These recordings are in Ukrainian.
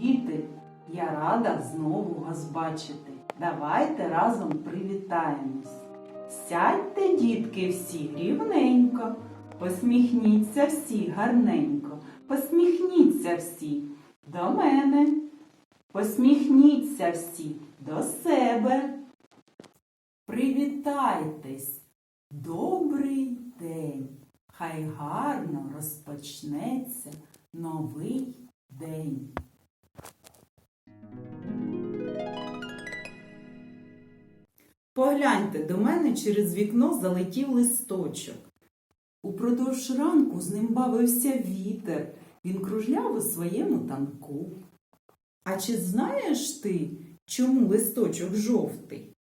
Діти, я рада знову вас бачити. Давайте разом привітаємось. Сядьте, дітки, всі рівненько, посміхніться всі гарненько, посміхніться всі до мене, посміхніться всі до себе. Привітайтесь! Добрий день! Хай гарно розпочнеться новий день. Погляньте, до мене через вікно залетів листочок. Упродовж ранку з ним бавився вітер, він кружляв у своєму танку. А чи знаєш ти, чому листочок жовтий?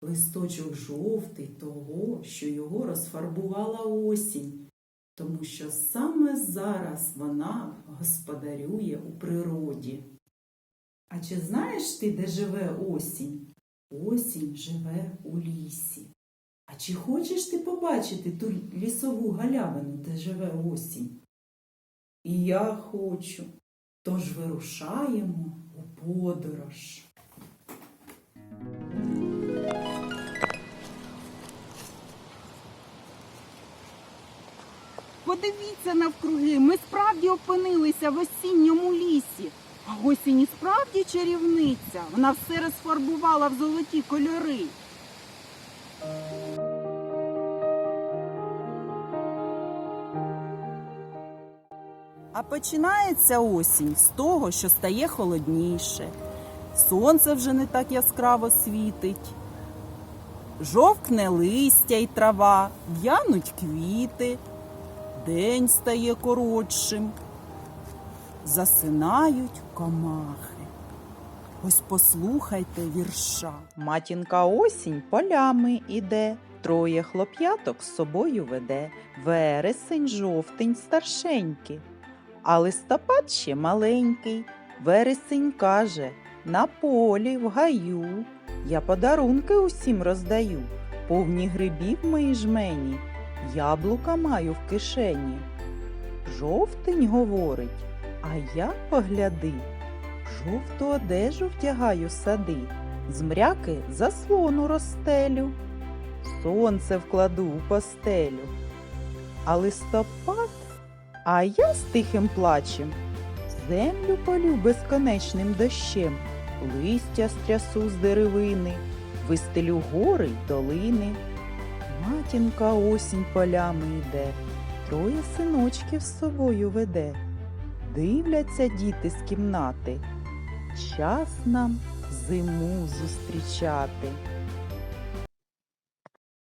Листочок жовтий того, що його розфарбувала осінь, тому що саме зараз вона господарює у природі. А чи знаєш ти, де живе осінь? Осінь живе у лісі. А чи хочеш ти побачити ту лісову галявину, де живе осінь? І я хочу. Тож вирушаємо у подорож. Подивіться навкруги, ми справді опинилися в осінньому лісі. А осінь і справді чарівниця. Вона все розфарбувала в золоті кольори. А починається осінь з того, що стає холодніше. Сонце вже не так яскраво світить. Жовкне листя й трава, в'януть квіти, день стає коротшим, засинають комахи. Ось послухайте вірша. Матінка осінь полями іде, троє хлоп'яток з собою веде, вересень, жовтень, старшенький, а листопад ще маленький. Вересень каже, на полі, в гаю, я подарунки усім роздаю, повні грибів мої жмені, яблука маю в кишені. Жовтень говорить, а я погляди, жовту одежу втягаю сади, з мряки заслону розстелю, сонце вкладу у постелю. А листопад, а я з тихим плачем землю полю безконечним дощем, листя стрясу з деревини, вистелю гори й долини. Матінка осінь полями йде, троє синочків з собою веде. Дивляться діти з кімнати. Час нам зиму зустрічати.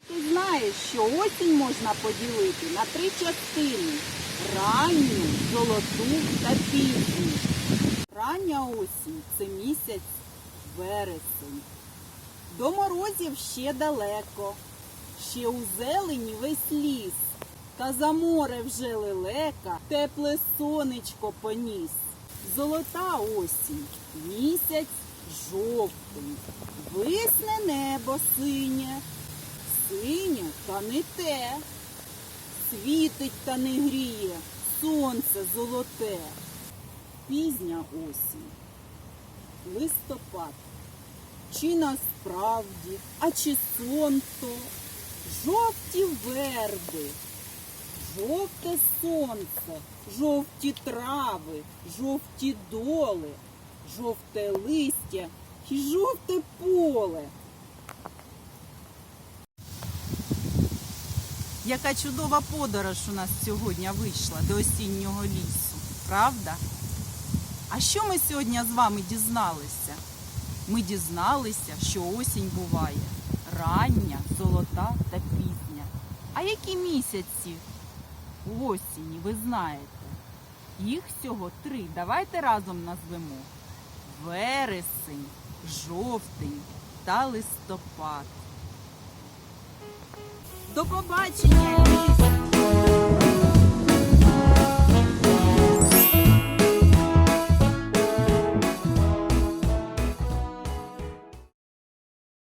Ти знаєш, що осінь можна поділити на три частини: ранню, золоту та пізню. Рання осінь це місяць вересень. До морозів ще далеко, ще у зелені весь ліс. Та за море вже лелека, тепле сонечко поніс. Золота осінь, місяць жовтий, висне небо синє, синє та не те, світить та не гріє, сонце золоте, пізня осінь, листопад. Чи насправді, а чи сон то, жовті верби, жовте сонце, жовті трави, жовті доли, жовте листя і жовте поле. Яка чудова подорож у нас сьогодні вийшла до осіннього лісу, правда? А що ми сьогодні з вами дізналися? Ми дізналися, що осінь буває рання, золота та пізня. А які місяці у осінні, ви знаєте? Їх всього три. Давайте разом назвемо. Вересень, жовтень та листопад. До побачення!